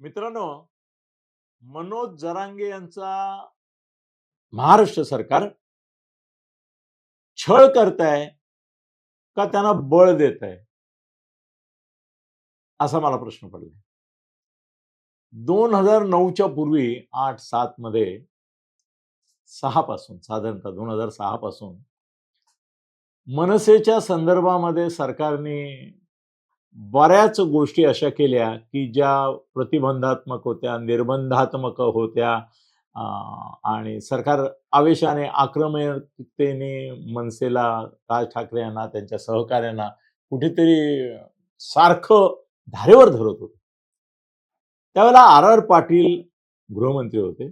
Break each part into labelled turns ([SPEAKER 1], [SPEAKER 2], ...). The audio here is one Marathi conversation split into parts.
[SPEAKER 1] मित्रांनो मनोज जरांगे यांचा महाराष्ट्र सरकार छळ करत आहे का त्यांना बळ देत आहे असा मला प्रश्न पडला दोन हजार नऊच्या पूर्वी आठ सात मध्ये सहा पासून साधारणतः दोन हजार सहा पासून मनसेच्या संदर्भामध्ये सरकारने बऱ्याच गोष्टी अशा केल्या की ज्या प्रतिबंधात्मक होत्या निर्बंधात्मक होत्या आणि सरकार आवेशाने आक्रमकतेने मनसेला राज ठाकरे यांना त्यांच्या सहकार्यांना कुठेतरी सारखं धारेवर धरत होतं. त्यावेळेला आर आर पाटील गृहमंत्री होते.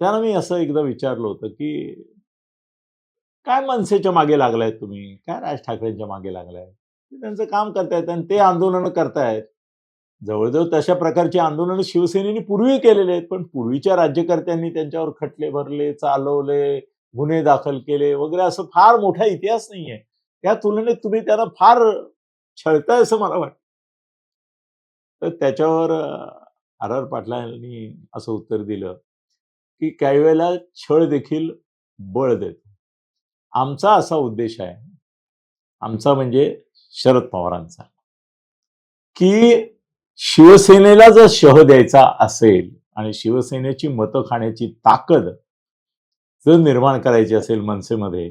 [SPEAKER 1] त्यांना मी असं एकदा विचारलं होतं की काय मनसेच्या मागे लागलाय तुम्ही? काय राज ठाकरेंच्या मागे लागलाय? त्यांचं काम करतायत आणि ते आंदोलन करतायत. जवळजवळ तशा प्रकारची आंदोलनं शिवसेनेने पूर्वी केलेले आहेत पण पूर्वीच्या राज्यकर्त्यांनी त्यांच्यावर खटले भरले चालवले गुन्हे दाखल केले वगैरे असं फार मोठा इतिहास नाहीये. त्या तुलनेत तुम्ही त्यांना फार छळताय असं मला वाटतं. तर त्याच्यावर आर आर पाटलांनी असं उत्तर दिलं की काही वेळेला छळ देखील बळ देतो. आमचा असा उद्देश आहे. आमचा म्हणजे शरद पवारांचा. की शिवसेनेला जर शह द्यायचा असेल आणि शिवसेनेची मतं खाण्याची ताकद जर निर्माण करायची असेल मनसेमध्ये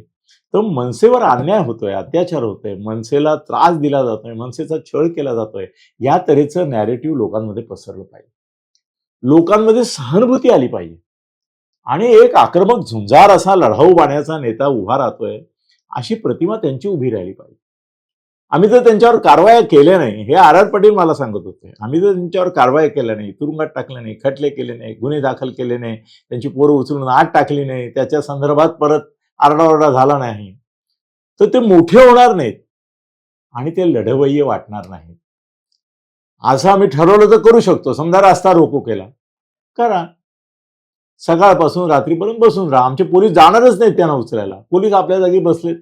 [SPEAKER 1] तर मनसेवर अन्याय होतोय अत्याचार होतोय मनसेला त्रास दिला जातोय मनसेचा छळ केला जातोय या तऱ्हेचं नॅरेटिव्ह लोकांमध्ये पसरलं पाहिजे. लोकांमध्ये सहानुभूती आली पाहिजे. आणि एक आक्रमक झुंजार असा लढाऊ बाण्याचा नेता उभा राहतोय अशी प्रतिमा त्यांची उभी राहिली पाहिजे. आम्ही जर त्यांच्यावर कारवाया केल्या नाही हे आर आर पाटील मला सांगत होते. आम्ही जर त्यांच्यावर कारवाया केल्या नाही तुरुंगात टाकल्या नाही खटले केले नाही गुन्हे दाखल केले नाही त्यांची पोरं उचलून आत टाकली नाही त्याच्या संदर्भात परत आरडाओरडा झाला नाही. तर ते मोठे होणार नाहीत आणि ते लढवय्य वाटणार नाहीत. असं आम्ही ठरवलं तर करू शकतो. समजा रस्ता रोको केला. करा. सकाळपासून रात्रीपर्यंत बसून राहा. आमचे पोलीस जाणारच नाहीत त्यांना उचलायला. पोलीस आपल्या जागी बसलेत.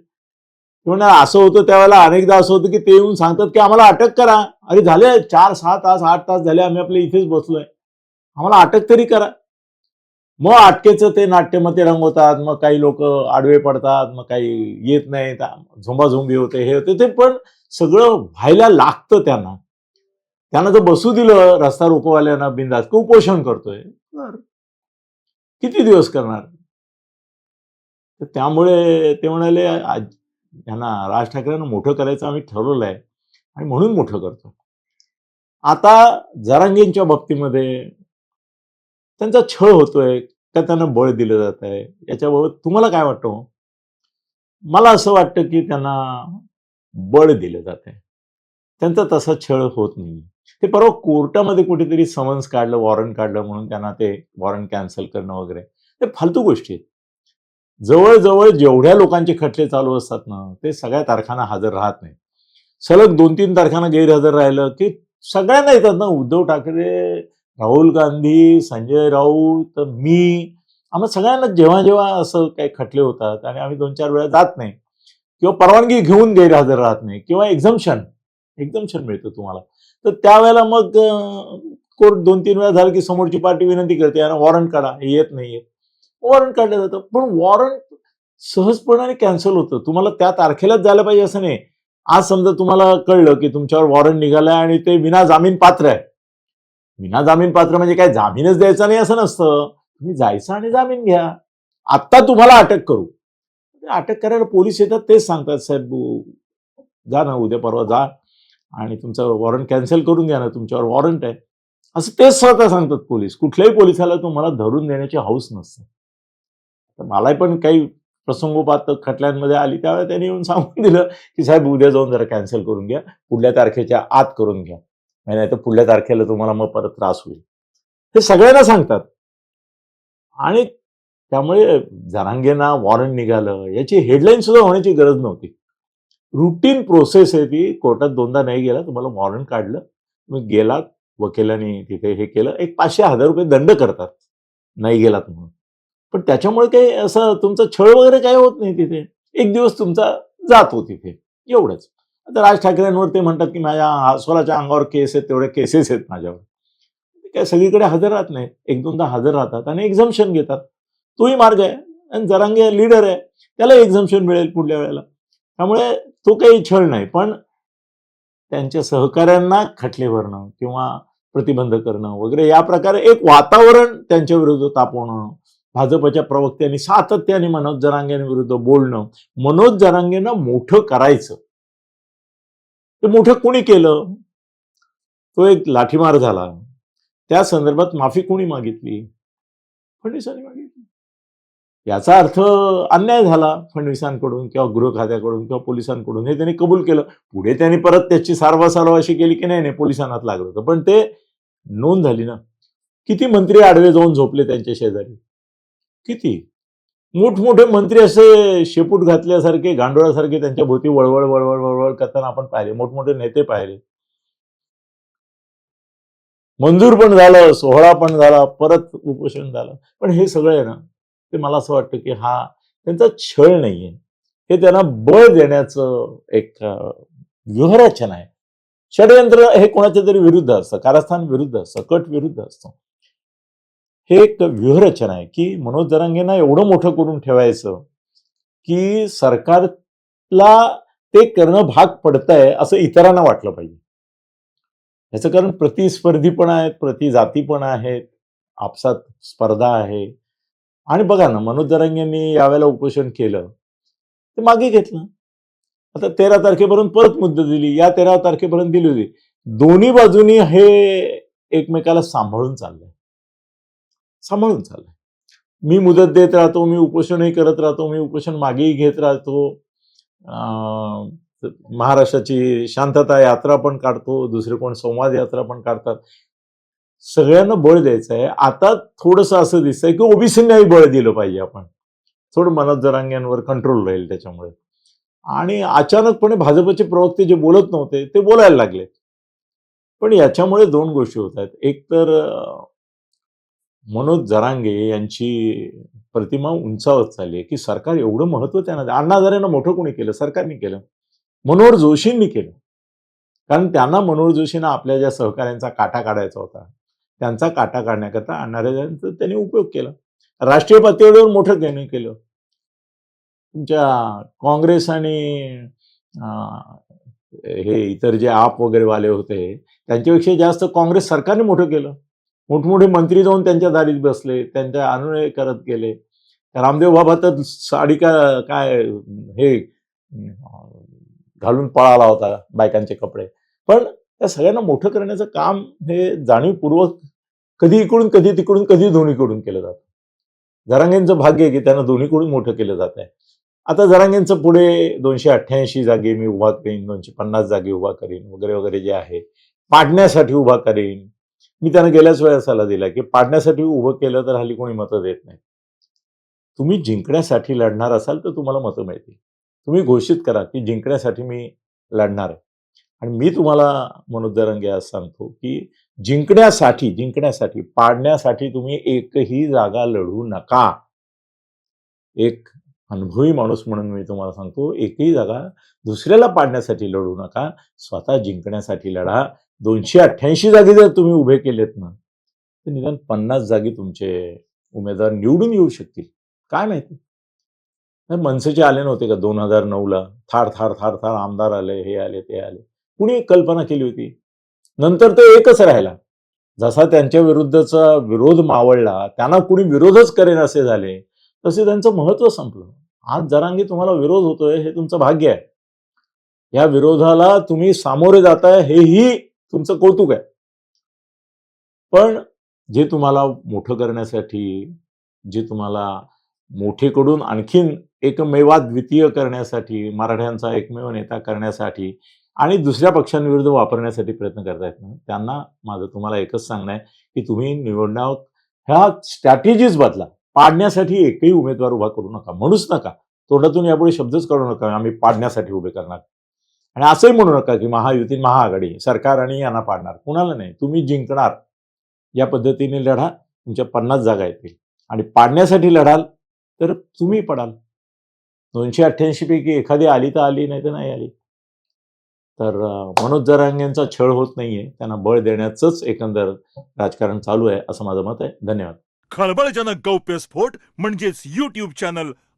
[SPEAKER 1] ते म्हणणार असं होतं त्यावेळेला अनेकदा असं होतं की ते येऊन सांगतात की आम्हाला अटक करा. अरे झाले चार सहा तास आठ तास झाले आम्ही आपल्या इथेच बसलोय. आम्हाला अटक तरी करा. मग अटकेचं ते नाट्य मग ते रंगवतात मग काही लोक आडवे पडतात मग काही येत नाहीत झोंबाझोंबी होते हे होते ते पण सगळं व्हायला लागतं त्यांना. त्यांना जर बसू दिलं रस्ता रोकोवाल्यांना बिंदास की उपोषण करतोय. तर किती दिवस करणार? तर त्यामुळे ते म्हणाले "आज- यांना राज ठाकरेंना मोठं करायचं आम्ही ठरवलं आहे आणि म्हणून मोठं करतो. आता जरांगींच्या बाबतीमध्ये त्यांचा छळ होतोय का त्यांना बळ दिलं जात आहे याच्याबाबत तुम्हाला काय वाटतं हो? मला असं वाटतं की त्यांना बळ दिलं जात आहे. त्यांचा तसा छळ होत नाही. ते परवा कोर्टामध्ये कुठेतरी समन्स काढलं वॉरंट काढलं म्हणून त्यांना ते वॉरंट कॅन्सल करणं वगैरे. ते फालतू गोष्टी आहेत. जवळजवळ जेवढ्या लोकांचे खटले चालू असतात ना ते सगळ्या तारखांना हजर राहत नाही सलग दोन तीन तारखांना गैरहजर राहिलं की सगळ्यांना येतात ना उद्धव ठाकरे राहुल गांधी संजय राऊत मी आम्हाला सगळ्यांना जेव्हा जेव्हा असं काही खटले होतात आणि आम्ही दोन चार वेळा जात नाही किंवा परवानगी घेऊन गैरहजर राहत नाही किंवा एक्झम्शन एक्झम्शन मिळतं तुम्हाला. तर त्यावेळेला मग कोर्ट दोन तीन वेळा झालं की समोरची पार्टी विनंती करते यांना वॉरंट काढा हे येत नाही येत वॉरंट काढलं जातं. पण वॉरंट सहजपणाने कॅन्सल होतं. तुम्हाला त्या तारखेलाच जायला पाहिजे असं नाही. आज समजा तुम्हाला कळलं की तुमच्यावर वॉरंट निघालाय आणि ते विना जामीन पात्र आहे. विना जामीन पात्र म्हणजे काय? जामीनच द्यायचा नाही असं नसतं. तुम्ही जायचं आणि जामीन घ्या. आत्ता तुम्हाला अटक करू. अटक करायला पोलीस येतात तेच सांगतात साहेब जा ना उद्या परवा जा आणि तुमचं वॉरंट कॅन्सल करून घ्या ना तुमच्यावर वॉरंट आहे. असं तेच स्वतः सांगतात पोलीस. कुठल्याही पोलिसाला तुम्हाला धरून देण्याची हौस नसते. तर मला पण काही प्रसंगोपात खटल्यांमध्ये आली त्यावेळेला त्यांनी येऊन सांगून दिलं की साहेब उद्या जाऊन जरा कॅन्सल करून घ्या पुढल्या तारखेच्या आत करून घ्या. नाही तर पुढल्या तारखेला तुम्हाला मग परत त्रास होईल. हे सगळ्यांना सांगतात. आणि त्यामुळे जरांगेना वॉरंट निघालं याची हेडलाईन सुद्धा होण्याची गरज नव्हती. रुटीन प्रोसेस आहे ती कोर्टात दोनदा नाही गेला तुम्हाला वॉरंट काढलं तुम्ही गेलात वकिलांनी तिथे हे केलं एक पाचशे हजार रुपये दंड करतात. नाही गेलात म्हणून. पण त्याच्यामुळे काही असं तुमचं छळ वगैरे काही होत नाही तिथे. एक दिवस तुमचा जातो हो तिथे. एवढंच. आता राज ठाकरेंवर ते म्हणतात की माझ्या स्वराच्या अंगावर केस आहेत तेवढे केसेस आहेत माझ्यावर. काय सगळीकडे हजर राहत नाहीत. एक दोनदा हजर राहतात आणि एक्झम्शन घेतात. तोही मार्ग आहे. आणि जरांगे लीडर आहे त्याला एक्झम्शन मिळेल पुढल्या वेळेला. त्यामुळे तो काही छळ नाही. पण त्यांच्या सहकाऱ्यांना खटले भरणं किंवा प्रतिबंध करणं वगैरे या प्रकारे एक वातावरण त्यांच्या विरुद्ध तापवणं भाजपच्या प्रवक्त्यांनी सातत्याने मनोज जरांगेंविरुद्ध बोलणं मनोज जरांगेनं मोठं करायचं. ते मोठं कुणी केलं? तो एक लाठीमार झाला. त्या संदर्भात माफी कोणी मागितली? फडणवीसांनी मागितली. याचा अर्थ अन्याय झाला फडणवीसांकडून किंवा गृह खात्याकडून किंवा पोलिसांकडून. हे त्यांनी कबूल केलं. पुढे त्यांनी परत त्याची सारवासारव अशी केली की नाही? नाही पोलिसांनाच लागलं होतं. पण ते नोंद झाली ना. किती मंत्री आडवे जाऊन झोपले त्यांच्या शेजारी? किती? मोठमोठे मंत्री असे शेपूट घातल्यासारखे गांडोळासारखे त्यांच्या भोवती वळवळ वळवळ वळवळ करताना आपण पाहिले. मोठमोठे नेते पाहिले. मंजूर पण झालं सोहळा पण झाला परत उपोषण झालं. पण हे सगळं आहे ना ते मला असं वाटतं की हा त्यांचा छळ नाहीये. हे त्यांना बळ देण्याचं एक अं, व्यूहरचना आहे षडयंत्र हे कोणाच्या तरी विरुद्ध असतं. कारस्थान विरुद्ध असतं कट विरुद्ध असतं. हे एक व्यूहरचना आहे की मनोज जरांगेंना एवढं मोठं करून ठेवायचं की सरकारला ते करणं भाग पडतंय असं इतरांना वाटलं पाहिजे. याचं कारण प्रतिस्पर्धी पण आहेत प्रतिजातीपणा आहेत आपसात स्पर्धा आहे. आणि बघा ना मनोज जरांगेंनी यावेळेला उपोषण केलं ते मागे घेतलं. आता तेरा तारखेपर्यंत परत मुद्दत दिली या तेरा तारखेपर्यंत दिली होती. दोन्ही बाजूनी हे एकमेकाला सांभाळून चाललंय. सांभाळून चाललंय. मी मुदत देत राहतो मी उपोषणही करत राहतो मी उपोषण मागेही घेत राहतो. महाराष्ट्राची शांतता यात्रा पण काढतो दुसरे कोण संवाद यात्रा पण काढतात. सगळ्यांना बळ द्यायचं आहे आता थोडस असं दिसतंय की ओबीसींनाही बळ दिलं पाहिजे आपण. थोडं मनोज जरांग्यांवर कंट्रोल राहील त्याच्यामुळे. आणि अचानकपणे भाजपचे प्रवक्ते जे बोलत नव्हते ते बोलायला लागले. पण याच्यामुळे दोन गोष्टी होत आहेत. एक तर मनोज जरांगे यांची प्रतिमा उंचावत चालली आहे की सरकार एवढं महत्त्व त्यांना अण्णाधारेनं अण्णा हजारेनं मोठं कोणी केलं? सरकारने केलं. मनोहर जोशींनी केलं. कारण त्यांना मनोहर जोशींना आपल्या ज्या सहकाऱ्यांचा काटा काढायचा होता त्यांचा काटा काढण्याकरता अण्णा हजारेंचा त्यांनी उपयोग केला. राष्ट्रीय पातळीवर मोठं त्यांनी केलं. तुमच्या काँग्रेस आणि हे इतर जे आप वगैरे वाले होते त्यांच्यापेक्षा जास्त काँग्रेस सरकारने मोठं केलं. मोठमोठे मंत्री जाऊन त्यांच्या दारीत बसले त्यांच्या अनुनय करत गेले. रामदेव बाबा तर साडी का काय हे घालून पळाला होता बायकांचे कपडे. पण त्या सगळ्यांना मोठं करण्याचं काम हे जाणीवपूर्वक कधी इकडून कधी तिकडून कधी दोन्हीकडून केलं जातं. जरांगेंचं भाग्य आहे की त्यांना दोन्हीकडून मोठं केलं जात आहे आता जरांगेंचं पुढे दोनशे अठ्ठ्याऐंशी जागे मी उभा करीन दोनशे पन्नास जागे उभा करीन वगैरे वगैरे जे आहे पाडण्यासाठी उभा करीन. मी त्यांना गेल्याच वेळा सल्ला दिला की पाडण्यासाठी उभं केलं तर हल्ली कोणी मतं देत नाही. तुम्ही जिंकण्यासाठी लढणार असाल तर तुम्हाला मतं मिळतील. तुम्ही घोषित करा की जिंकण्यासाठी मी लढणार आहे. आणि मी तुम्हाला मनोदरंगे आज सांगतो की जिंकण्यासाठी जिंकण्यासाठी पाडण्यासाठी तुम्ही एकही जागा लढू नका. एक अनुभवी माणूस म्हणून मी तुम्हाला सांगतो एकही जागा दुसऱ्याला पाडण्यासाठी लढू नका. स्वतः जिंकण्यासाठी लढा. दोनशे अठ्ठ्याऐंशी जागी जर तुम्ही उभे केलेत ना तर निदान पन्नास जागी तुमचे उमेदवार निवडून येऊ शकतील. काय माहिती? नाही, मनसेचे आले नव्हते का दोन हजार नऊला? थार थार थार थार आमदार आले हे आले ते आले. कुणी कल्पना केली होती? नंतर तो एकच राहिला. जसा त्यांच्या विरुद्धचा विरोध मावळला त्यांना कुणी विरोधच करेन असे झाले तसे त्यांचं महत्त्व संपलं. आज जरांगी तुम्हाला विरोध होतोय हे तुमचं भाग्य आहे. या विरोधाला तुम्ही सामोरे जाताय हेही तुमचं कौतुक आहे. पण जे तुम्हाला मोठं करण्यासाठी जे तुम्हाला मोठेकडून आणखीन एकमेवाद्वितीय करण्यासाठी मराठ्यांचा एकमेव नेता करण्यासाठी आणि दुसऱ्या पक्षांविरुद्ध वापरण्यासाठी प्रयत्न करतायत ना त्यांना माझं तुम्हाला एकच सांगणं आहे की तुम्ही निवडणूक ह्या स्ट्रॅटेजीज बदला. पाडण्यासाठी एकही उमेदवार उभा करू नका. म्हणूच नका. तोंडातून यापुढे शब्दच काढू नका. आम्ही पाडण्यासाठी उभे करणार. आणि असंही म्हणू नका की महायुती महाआघाडी सरकार आणि यांना पाडणार. कुणाला नाही. तुम्ही जिंकणार. या पद्धतीने लढा तुमच्या पन्नास जागा येतील. आणि पाडण्यासाठी लढाल तर तुम्ही पडाल. दोनशे अठ्ठ्याऐंशी पैकी एखादी आली तर आली नाही तर नाही आली. तर मनोज जरांगेंचा छळ होत नाहीये. त्यांना बळ देण्याच एकंदर राजकारण चालू आहे असं माझं मत आहे. धन्यवाद.
[SPEAKER 2] खळबळजनक गौप्यस्फोट म्हणजेच युट्यूब चॅनल